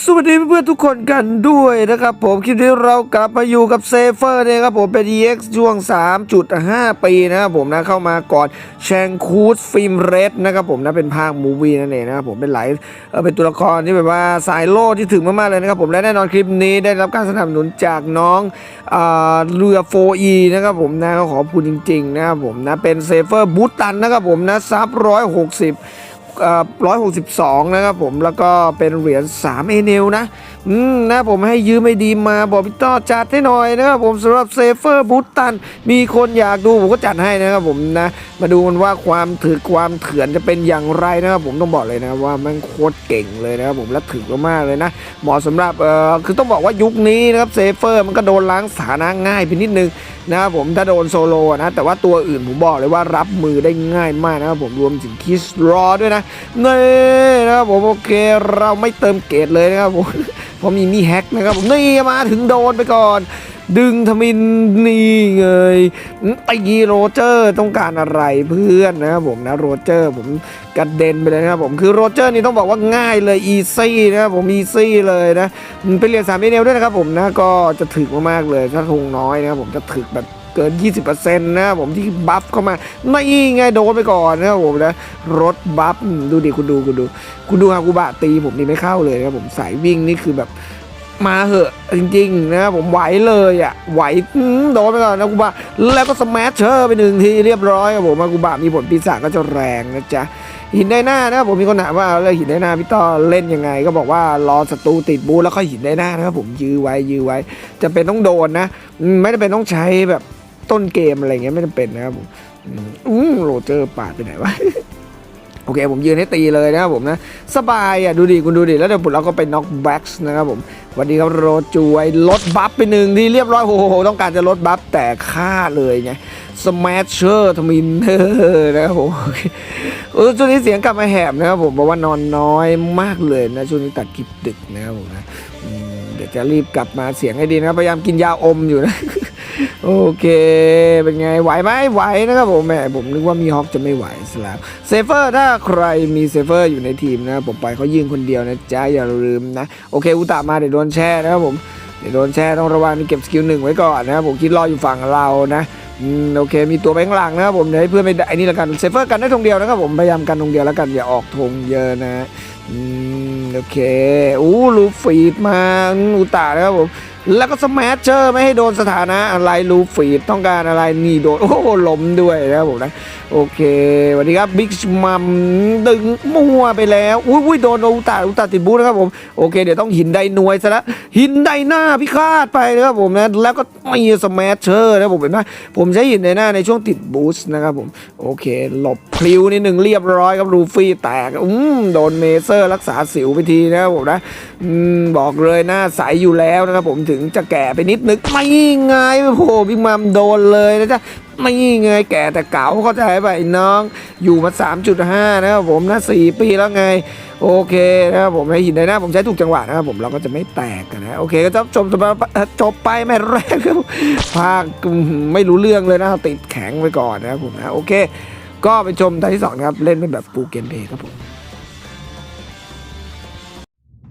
สวัสดีเพื่อนๆทุกคนกันด้วยนะครับผมคลิปนี้เรากลับมาอยู่กับเซฟเฟอร์เนี่ยครับผมเป็น EX ช่วง 3.5 ปีนะครับผมนะเข้ามาก่อนแชงคูดฟิล์มเรดนะครับผมนะเป็นภาคมูวี่นั่นเองนะครับผมเป็นหลายเเป็นตัวละครที่แบบว่าสายโล่ที่ถึงมากๆเลยนะครับผมและแน่นอนคลิปนี้ได้รับการสนับสนุนจากน้องอ่าเรือ 4E นะครับผมนะก็ขอบคุณจริงๆนะครับผมนะเป็นเซฟเฟอร์บูตตันนะครับผมนะซับ160 ร้อยหกสิบสองนะครับผมแล้วก็เป็นเหรียญ3เอเนลนะอืมนะผมให้ยืมไม่ดีมาบอกพี่ต้อจัดให้หน่อยนะครับผมสำหรับเซฟเฟอร์บูตตัน มีคนอยากดูผมก็จัดให้นะครับผมนะ มาดูกันว่าความถือความเถื่อนจะเป็นอย่างไรนะครับผมต้องบอกเลยนะว่ามันโคตรเก่งเลยนะครับผมและถือมากๆเลยนะเหมาะสำหรับเอ่อคือต้องบอกว่ายุคนี้นะครับเซฟเฟอร์มันก็โดนล้างสานะง่ายไปนิดนึงนะครับผมถ้าโดนโซโลนะแต่ว่าตัวอื่นผมบอกเลยว่ารับมือได้ง่ายมากนะครับผมรวมถึงคิสรอด้วยนะนี่นะครับผมโอเคเราไม่เติมเกรดเลยนะครับผมเพราะมีมีแฮกนะครับผมนี่มาถึงโดนไปก่อน ดึงทมินนี่เงยตีโรเจอร์ต้องการอะไรเพื่อนนะครับผมนะโรเจอร์ผมกระเด็นไปเลยนะครับผมคือโรเจอร์นี่ต้องบอกว่าง่ายเลยอีซี่นะครับผมอีซี่เลยนะเป็นเหรียญสามเอเนลด้วยนะครับผมนะก็จะถึกมากๆเลยถ้าทงน้อยนะครับผมจะถึกแบบ เกิน 20%นะครับผมที่บัฟเข้ามานี่ไงโดนไปก่อนนะครับผมนะรถบัฟดูดิคุณดูคุณดู คุณดูฮากุบะตีผมนี่ไม่เข้าเลยนะครับผมสายวิ่งนี่คือแบบมาเหอะจริงๆนะผมไหวเลยอะไหวโดนไปก่อนนะกูบะแล้วก็สแมชเชอร์ไปหนึ่งทีเรียบร้อยครับผมมากูบะมีผลปีศาจก็จะแรงนะจ๊ะหินได้หน้านะครับผมมีคนถามว่าแล้วหินได้หน้าพี่ต้อเล่นยังไง ก็บอกว่ารอศัตรูติดบูแล้วค่อยหินได้หน้านะครับผมยื้อไว้ยื้อไว้จะเป็นต้องโดนนะ ไม่ได้เป็นต้องใช้แบบ ต้นเกมอะไรเงี้ยไม่จำเป็นนะครับผมอืมโรเจอร์ปาดไปไหนวะโอเคผมยืนให้ตีเลยนะครับผมนะ สบายอะ ดูดิ คุณดูดิ แล้วเดี๋ยวผมเราก็ไปน็อกแบ็กส์นะครับผมวันนี้ครับโรจูไอลดบัฟไปหนึ่งที่เรียบร้อยโอ้โห ต้องการจะลดบัฟแต่ฆ่าเลยไงสมาชเชอร์ทมินเนอร์นะครับผมโอเออช่วงนี้เสียงกลับมาแหบนะครับผมบอกว่านอนน้อยมากเลยนะ ช่วงนี้ตัดคลิปดึกนะครับผมนะเดี๋ยวจะรีบกลับมาเสียงให้ดีนะครับพยายามกินยาอมอยู่นะ โอเค เป็นไง ไหวไหมไหวนะครับผมแหมผมนึกว่ามีฮอกจะไม่ไหวสลับเซฟเฟอร์ถ้าใครมีเซฟเฟอร์อยู่ในทีมนะ ผมปล่อยเขายิงคนเดียวนะจ๊ะอย่าลืมนะ โอเค อุตามาเดี๋ยวโดนแช่นะครับผม เดี๋ยวโดนแช่ต้องระวังมีเก็บสกิลหนึ่งไว้ก่อนนะครับผมคิดรออยู่ฝั่งเรานะอืมโอเค มีตัวไปข้างหลังนะครับผมเดี๋ยวให้เพื่อนไม่ได้ไอ้นี่ละกันเซฟเฟอร์กันได้ธงเดียวนะครับผมพยายามกันธงเดียวแล้วกันอย่าออกธงเยอะนะอืมโอเคอู้ลูฟีดมาอุตานะครับผม แล้วก็สแมชเชอร์ไม่ให้โดนสถานะอะไรลูฟีดต้องการอะไรนี่โดนโอ้โหล้มด้วยนะครับผมนะโอเคสวัสดีครับบิ๊กมัมดึงมั่วไปแล้วอุ้ยอุ้ยโดนอุตาอุตาติดบูธนะครับผมโอเคเดี๋ยวต้องหินไดหน่วยซะแล้วหินไดหน้าพิฆาตไปนะครับผมนะแล้วก็มีสแมชเชอร์นะผมเห็นไหมผมใช้หินไดหน้าในช่วงติดบูสนะครับผมโอเค หลบพลิ้วนิดหนึ่งเรียบร้อยครับลูฟี่แตกอืมโดนเมเซอร์รักษาสิวไปทีนะครับผมนะอืมบอกเลยหน้าใสอยู่แล้วนะครับผมถงจะแก่ไปนิดนึงไม่ไงโอ้โหพี่มัมโดนเลยนะจ๊ะไม่ไงแก่แต่เก่าเข้าใจไปน้อง อยู่มา 3.5 นะครับผมนะ 4 ปีแล้วไง โอเคนะครับผมในหินในหน้าผมใช้ถูกจังหวะนะครับผมเราก็จะไม่แตกกันนะโอเคก็จบจบจบจบไปแม่แรกครับภาคไม่รู้เรื่องเลยนะติดแข็งไปก่อนนะครับผมนะโอเค ก็ไปชมตอนที่สองนะครับเล่นเป็นแบบฟูเกมเพย์ครับผม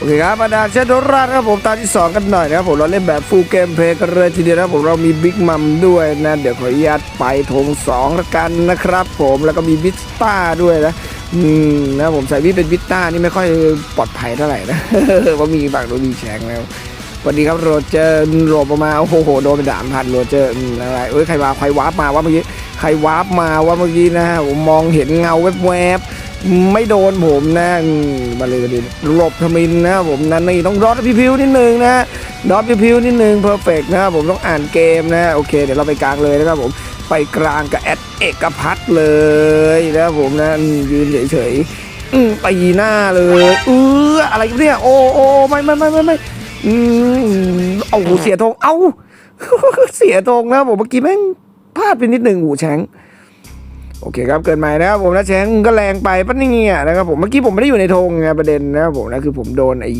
โอเคครับมาดามเชดราครับผมตาที่ 2 กันหน่อยนะครับผมเราเล่นแบบฟูลเกมเพลย์กันเลยทีเดียวนะผมเรามีบิ๊กมัมด้วยนะ เดี๋ยวขออนุญาตไปธง2ละกันนะครับ ผมแล้วก็มีวิสต้าด้วยนะอืมนะผมใส่วิเป็นวิต้านี่ไม่ค่อยปลอดภัยเท่าไหร่นะเพราะมีบางโดนมีแชงแล้วสวัสดีครับโรเจอร์โรบมาโอ้โหโดนเป็นสามพันโรเจอร์อืมอะไรเอ้ยใครมาใครวาร์ปมาว่าเมื่อกี้ใครวาร์ปมาว่าเมื่อกี้นะผมมองเห็นเงาแวบๆ ไม่โดนผมนะมาเลยด็นหลบทมินนะผมนั่นนี่ต้องรอดพิวนิดนึงนะรอดพิวนิดนึงเพอร์เฟกนะผมต้องอ่านเกมนะโอเค เดี๋ยวเราไปกลางเลยนะครับผมไปกลางกับแอดเอกพัฒน์เลยนะครับผมนะยืนเฉยๆอืมตีหน้าเลยเอออะไรกันเนี่ยโอ้โอ้ไม่ไม่ไม่ไม่ไม่อืมเอาหูเสียธงเอาเสียธงนะผมเมื่อกี้แม่งพลาดไปนิดหนึ่งหูแฉง โอเคครับเกินใหม่นะครับผมนะแฉงก็แรงไปปะเนี่ยนะครับผมเมื่อกี้ผมไม่ได้อยู่ในธงไงประเด็นนะครับผมนะคือผมโดนไอ้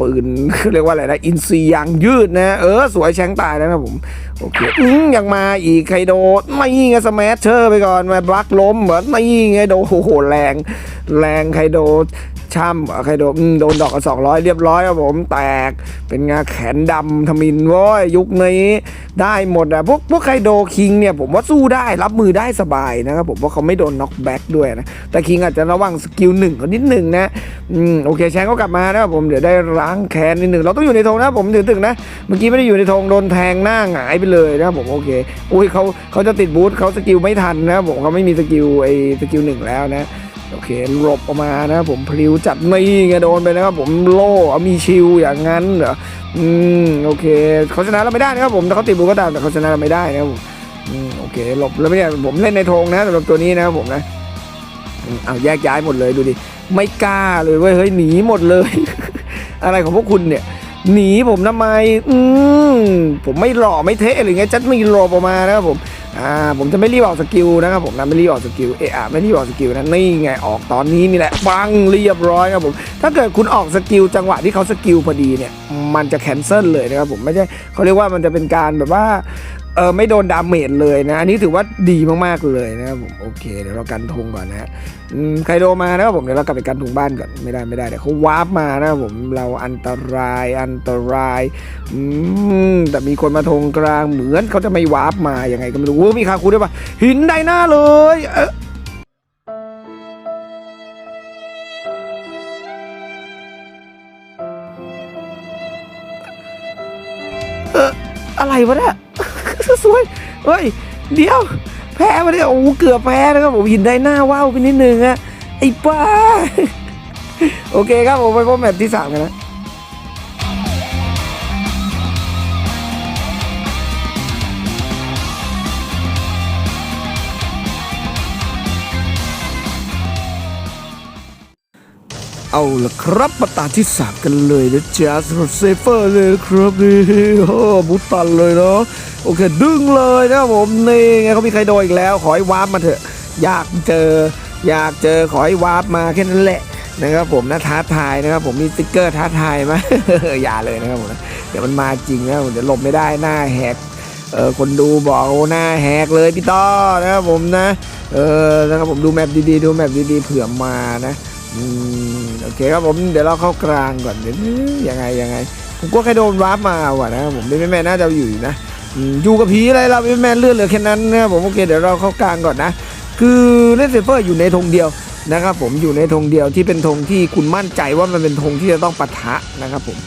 ปืนเรียกว่าอะไรนะอินซียางยืดนะเออสวยแฉงตายแล้วนะครับผมโอเคอืมยังมาอีกไคโดไม่ไงสมัชเชอร์ไปก่อนมาบลักล้มเหมือนไม่ไงโดโอ้โหแรง แรงไคโดช่ำเหรอไคโดอืมโดนดอกกันสองร้อยเรียบร้อยครับผมแตกเป็นงาแขนดำทมินว้ยยุคนี้ได้หมดอะพวกพวกไคโดคิงเนี่ยผมว่าสู้ได้รับมือได้สบายนะครับผมเพราะเขาไม่โดนน็อกแบ็กด้วยนะ แต่คิงอาจจะระวังสกิลหนึ่งเขานิดหนึ่งนะอืมโอเคแชงก็กลับมานะครับผมเดี๋ยวได้ล้างแค้นนิดหนึ่งเราต้องอยู่ในธงนะผมถึงถึงนะเมื่อกี้ไม่ได้อยู่ในธงโดนแทงหน้าหงายไปเลยนะครับผมโอเคอุ้ยเขาเขาจะติดบูทเขาสกิลไม่ทันนะครับผมเขาไม่มีสกิลไอ้สกิลหนึ่งแล้วนะโอเคหลบออกมานะครับผมพลิ้วจัดนี่ไงโดนไปนะครับผมโล่เอามีชิลอย่างนั้นเหรออืมโอเคเขาชนะเราไม่ได้นะครับผมแต่เขาติดบูก็ตามแต่เขาชนะเราไม่ได้นะครับผม โอเคหลบแล้วไม่เนี่ยผมเล่นในธงนะสำหรับตัวนี้นะครับผมนะอืมเอาแยกย้ายหมดเลยดูดิไม่กล้าเลยเว้ยเฮ้ยหนีหมดเลย อะไรของพวกคุณเนี่ย หนีผมทำไม อืมผมไม่หล่อไม่เท่หรือไงจัดไมีหล่อออกมานะครับผมอ่าผมจะไม่รีบออกสกิลนะครับผมนะไม่รีบออกสกิลเอะอไม่รีบออกสกิลนะนี่ไงออกตอนนี้นี่แหละบังเรียบร้อยครับผมถ้าเกิดคุณออกสกิลจังหวะที่เขาสกิลพอดีเนี่ย มันจะแคนเซิลเลยนะครับผมไม่ใช่เขาเรียกว่ามันจะเป็นการแบบว่า เออไม่โดนดาเมจเลยนะ อันนี้ถือว่าดีมากๆเลยนะครับผมโอเค เดี๋ยวเรากันธงก่อนนะฮะใครโดมานะครับผมเดี๋ยวเรากลับไปกันถุงบ้านก่อนไม่ได้ไม่ได้เดี๋ยวเขาวาร์ปมานะครับผมเราอันตรายอันตรายอืมแต่มีคนมาทงกลางเหมือนเขาจะไม่วาร์ปมายังไงก็ไม่รู้มีคาคูด้วยปะหินได้หน้าเลยเออเอออะไรวะเนี่ย สวยเฮ้ย เดี๋ยว แพ้มาเนี่ยโอ้โหเกือบแพ้นะครับผมหินได้หน้าว้าวไปนิดนึงอะไอ้ป้า โอเคครับผมไปพบแมตช์ที่สามกันนะ เอาละครับมาตาที่สามกันเลยนะจ๊ะสำหรับเซฟเฟอร์เลยครับนี่โอ้บุตันเลยเนาะโอเค ดึงเลยนะผมนี่ไงเขามีใครโดนอีกแล้ว ขอให้วาร์ปมาเถอะ อยากเจอ อยากเจอขอให้วาร์ปมาแค่นั้นแหละนะครับผมนะท้าทายนะครับผมมีสติกเกอร์ท้าทายมาอย่าเลยนะครับผมเดี๋ยวมันมาจริงนะผมเดี๋ยวหลบไม่ได้หน้าแหกเออคนดูบอกโอ้หน้าแหกเลยพี่ต้อนะครับผมนะเออนะครับผมดูแมปดีๆดูแมปดีๆเผื่อมานะ อืมโอเคครับผมเดี๋ยวเราเข้ากลางก่อนเดี๋ยวยังไงยังไง ผมก็แค่โดนวาร์ปมาว่ะนะครับผมไม่แม่น่าจะอยู่นะอยู่กับผีอะไรเราไม่แม่เลือดเหลือแค่นั้นนะผมโอเคเดี๋ยวเราเข้ากลางก่อนนะ คือเล่นเซฟเฟอร์อยู่ในธงเดียวนะครับผมอยู่ในธงเดียวที่เป็นธงที่คุณมั่นใจว่ามันเป็นธงที่จะต้องปะทะนะครับผม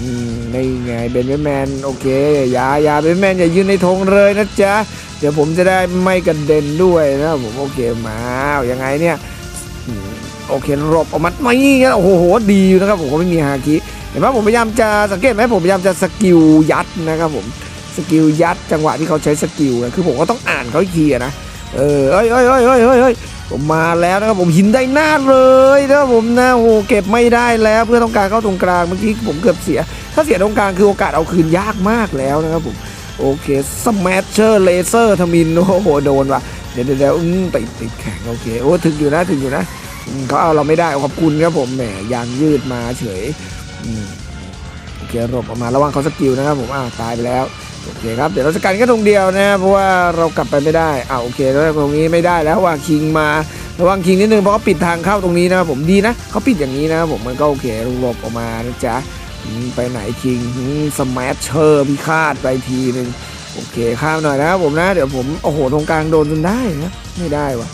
อืมในไงเบนแมนโอเคอย่าอย่าเบนแมนอย่ายืนในธงเลยนะจ๊ะเดี๋ยวผมจะได้ไม่กระเด็นด้วยนะผมโอเคมาอยังไงเนี่ย โอเคหลบออกมาไม่งั้นโอ้โหดีอยู่นะครับผมก็ไม่มีฮาคิเห็นไหมผมพยายามจะสังเกตไหมผมพยายามจะสกิลยัดนะครับผมสกิลยัดจังหวะที่เขาใช้สกิลนะคือผมก็ต้องอ่านเขาอีกทีนะเออเอ้ยเอ้ยเอ้ยเอ้ยเอ้ยผมมาแล้วนะครับผมหินได้หน้าเลยนะครับผมนะโอ้โหเก็บไม่ได้แล้วเพื่อต้องการเข้าตรงกลางเมื่อกี้ผมเกือบเสีย ถ้าเสียตรงกลางคือโอกาสเอาคืนยากมากแล้วนะครับผมโอเคสมัชเชอร์เลเซอร์ทมินโอ้โหโดนว่ะเดี๋ยวเดี๋ยวเดี๋ยวอืมติดติดแข็งโอเคโอ้ถึงอยู่นะถึงอยู่นะ เขาเอาเราไม่ได้ขอบคุณครับผมแหมยางยืดมาเฉยโอเคหลบออกมาระวังเขาสกิลนะครับผมอ้าวตายไปแล้วโอเคครับเดี๋ยวเราจะกันแค่ตรงเดียวนะเพราะว่าเรากลับไปไม่ได้อ่าโอเคแล้วตรงนี้ไม่ได้แล้วว่าคิงมาระวังคิงนิดนึงเพราะเขาปิดทางเข้าตรงนี้นะครับผมดีนะเขาปิดอย่างนี้นะครับผมมันก็โอเคหลบออกมานะจ๊ะไปไหนคิงสมัชเชอร์พิฆาตไปทีหนึ่งโอเคข้ามหน่อยนะครับผมนะ เดี๋ยวผมโอ้โหตรงกลางโดนจนได้นะไม่ได้วะ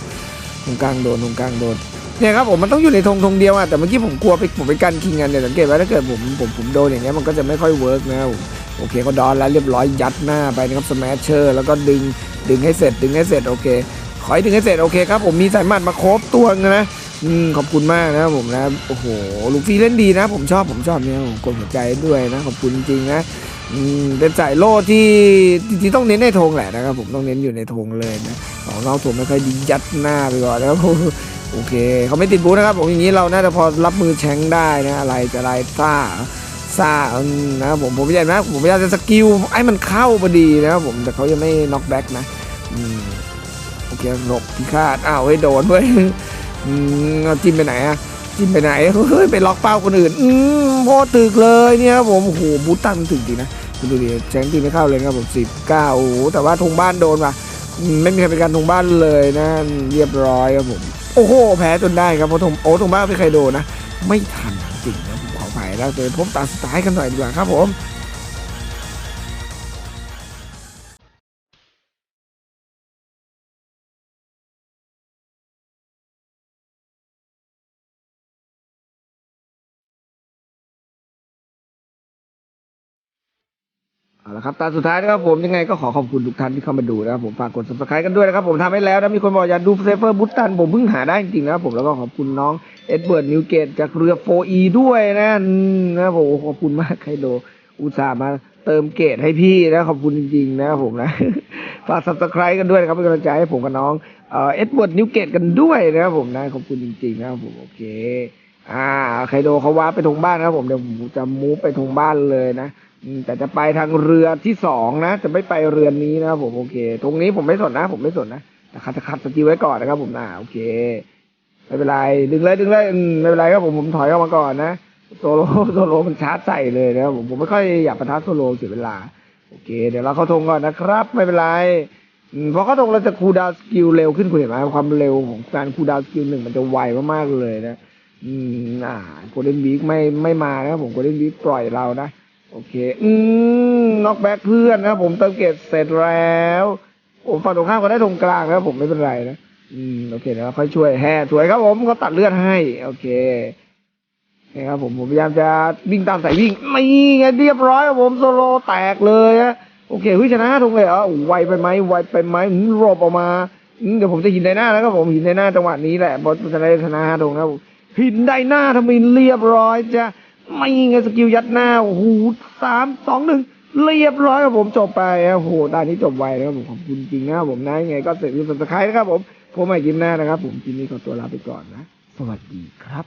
ตรงกลางโดนตรงกลางโดน เนี่ยครับผมมันต้องอยู่ในธงธงเดียวอะแต่เมื่อกี้ผมกลัวไปผมไปกันคิงกันเนี่ยสังเกตว่าถ้าเกิดผมผมผมโดนอย่างเงี้ยมันก็จะไม่ค่อยเวิร์กนะครับโอเคก็ดอนแล้วเรียบร้อยยัดหน้าไปนะครับสแมชเชอร์แล้วก็ดึงดึงให้เสร็จดึงให้เสร็จโอเคขอให้ดึงให้เสร็จโอเคครับผมมีสายมัดมาครบตัวนะอืมขอบคุณมากนะครับผมนะโอ้โหลูฟี่เล่นดีนะ ผมชอบผมชอบเนี่ยผมกดหัวใจด้วยนะขอบคุณจริงนะอืมเป็นสายโล่ที่จริงๆต้องเน้นในธงแหละนะครับผมต้องเน้นอยู่ในธงเลยนะของเราผมไม่ค่อยดียัดหน้าไปก่อนนะครับผม โอเคเขาไม่ติดบูธนะครับผมอย่างนี้เราน่าจะพอรับมือแชงได้นะอะไรจะอะไรซ่าซ่าอืมนะครับผมผมพยายามนะผมพยายามจะสกิลให้มันเข้าพอดีนะครับผมแต่เขายังไม่น็อกแบ็กนะโอเคหลบพิฆาตอ้าวเฮ้ยโดนเว้ยจิ้มไปไหนอะจิ้มไปไหนเฮ้ยไปล็อกเป้าคนอื่นอืมโคตรตึกเลยเนี่ยครับผมโอ้โหบูธตันถึงจริงนะดูดิแชงตีไม่เข้าเลยนะครับผมสิบเก้าโอ้แต่ว่าธงบ้านโดนว่ะ ไม่มีใครเป็นการทงบ้านเลยนะเรียบร้อยครับผม โอ้โห แพ้จนได้ครับเพราะทงโอ้ทงบ้านไม่ใครโดนนะ ไม่ทันจริงนะผมขอไปแล้วเดี๋ยวพบตาสุดท้ายกันหน่อยดีกว่าครับผม เอาละครับตาสุดท้ายนะครับผมยังไงก็ขอขอบคุณทุกท่านที่เข้ามาดูนะครับผมฝากกด subscribe กันด้วยนะครับผมทำให้แล้วนะมีคนบอกอยากดูเซฟเฟอร์บุตตันผมเพิ่งหาได้จริงๆนะครับผมแล้วก็ขอบคุณน้องเอ็ดเบิร์ดนิวเกตจากเรือ 4E ด้วยนะนะครับผมขอบคุณมากไคโดอุตส่าห์มาเติมเกตให้พี่นะขอบคุณจริงๆนะครับผมนะฝาก subscribe กันด้วยนะครับเป็นกำลังใจให้ผมกับน้องเอ่อเอ็ดเบิร์ดนิวเกตกันด้วยนะครับผมนะขอบคุณจริงๆนะครับผมโอเค อ่าไคโดเขาว้าไปทงบ้านนะครับผมเดี๋ยวผมจะมูฟไปทงบ้านเลยนะแต่จะไปทางเรือที่สองนะ จะไม่ไปเรือนนี้นะครับผมโอเค ตรงนี้ผมไม่สนนะ ผมไม่สนนะแต่คัดคัดสกิลไว้ก่อนนะครับ ผมนะโอเคไม่เป็นไรดึงเลยดึงเลยไม่เป็นไรครับผมผมถอยออกมาก่อนนะโซโลโซโลมันชาร์จใส่เลยนะครับผมผมไม่ค่อยอยากประทัดโซโลเสียเวลา โอเค เดี๋ยวเราเข้าทงก่อนนะครับ ไม่เป็นไรพอเข้าทงเราจะคูดาวสกิลเร็วขึ้นคุณเห็นไหมความเร็วของการคูดาวสกิลหนึ่งมันจะไวมากๆเลยนะ อืมอ่าโกลเด้นวีคไม่ไม่มานะครับผมโกลเด้นวีคปล่อยเรานะ โอเค อืมน็อกแบ็กเพื่อนนะครับผมเติมเกตเสร็จแล้วผมฝั่งตรงข้ามก็ได้ตรงกลางนะครับผมไม่เป็นไรนะอืมโอเคเดี๋ยวเราค่อยช่วยแฮ่สวยครับผมเขาตัดเลือดให้ โอเคนี่ครับผมผมพยายามจะวิ่งตามสายวิ่งนี่ไงเรียบร้อยครับผมโซโลแตกเลยฮะโอเคเฮ้ยชนะตรงเลยเหรอไวไปไหมไวไปไหมหืมหลบออกมาเดี๋ยวผมจะหินในหน้าแล้วครับผมหินในหน้าจังหวะนี้แหละบอสจะได้ชนะตรงนะครับ หินได้หน้าทำมินเรียบร้อยจ้ะไม่ไงสกิลยัดหน้าโอ้โหสามสองหนึ่งเรียบร้อยครับผมจบไปโอ้โหด้านนี้จบไวนะครับผมขอบคุณจริงนะผมนะยังไงก็เสร็จรีบสไครต์นะครับผมผมใหม่กินหน้านะครับ ผมกินนี้ขอตัวลาไปก่อนนะ สวัสดีครับ